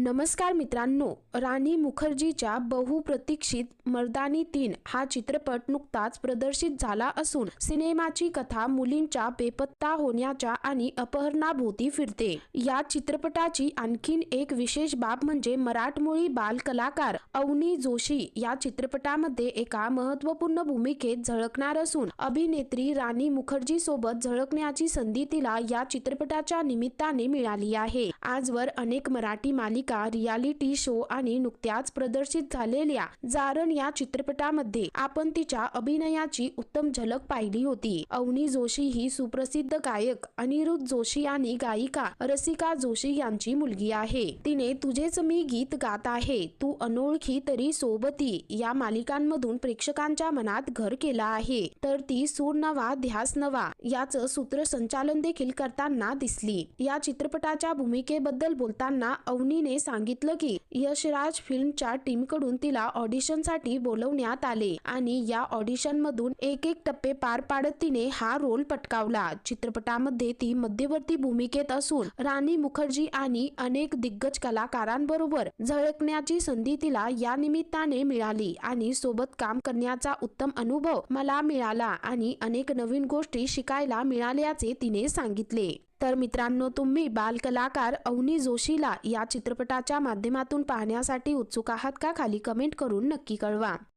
नमस्कार मित्रांनो राणी मुखर्जीच्या बहुप्रतीक्षित मर्दानी तीन हा चित्रपट नुकताच प्रदर्शित झाला असून सिनेमाची कथा मुलींच्या बेपत्ता होण्याच्या आणि अपहरणाभोवती फिरते. या चित्रपटाची आणखीन एक विशेष बाब म्हणजे मराठमोळी बालकलाकार अवनी जोशी या चित्रपटामध्ये एका महत्त्वपूर्ण भूमिकेत झळकणार असून अभिनेत्री राणी मुखर्जी सोबत झळकण्याची संधी तिला या चित्रपटाच्या निमित्ताने मिळाली आहे. आजवर अनेक मराठी मालिका रियालिटी शो आणि नुकत्याच प्रदर्शित झालेल्या जारण या चित्रपटामध्ये आपण तिच्या अभिनयाची उत्तम झलक पाहिली होती. अवनी जोशी ही सुप्रसिद्ध गायक अनिरुद्ध जोशी आणि गायिका रसिका जोशी यांची मुलगी आहे. तिने तुझेच मी गीत गात आहे तू अनोळखी तरी सोबती या मालिकांमधून प्रेक्षकांच्या मनात घर केला आहे. तर ती सूर नवा ध्यास नवा याचं सूत्रसंचालन देखील करताना दिसली. या चित्रपटाच्या भूमिकेबद्दल बोलताना अवनीने सांगितलं की यशराज फिल्मच्या टीमकडून तिला ऑडिशनसाठी बोलवण्यात आले आणि या ऑडिशनमधून एक एक टप्पे पार पाडत तिने हा रोल पटकावला. चित्रपटामध्ये ती मध्यवर्ती भूमिकेत असून राणी मुखर्जी आणि अनेक दिग्गज कलाकारांबरोबर झळकण्याची संधी तिला या निमित्ताने मिळाली आणि सोबत काम करण्याचा उत्तम अनुभव मला मिळाला आणि अनेक नवीन गोष्टी शिकायला मिळाल्याचे तिने सांगितले. तर मित्रांनो तुम्ही बालकलाकार अवनी जोशीला या चित्रपटाच्या माध्यमातून पाहण्यासाठी उत्सुक आहात का? खाली कमेंट करून नक्की कळवा.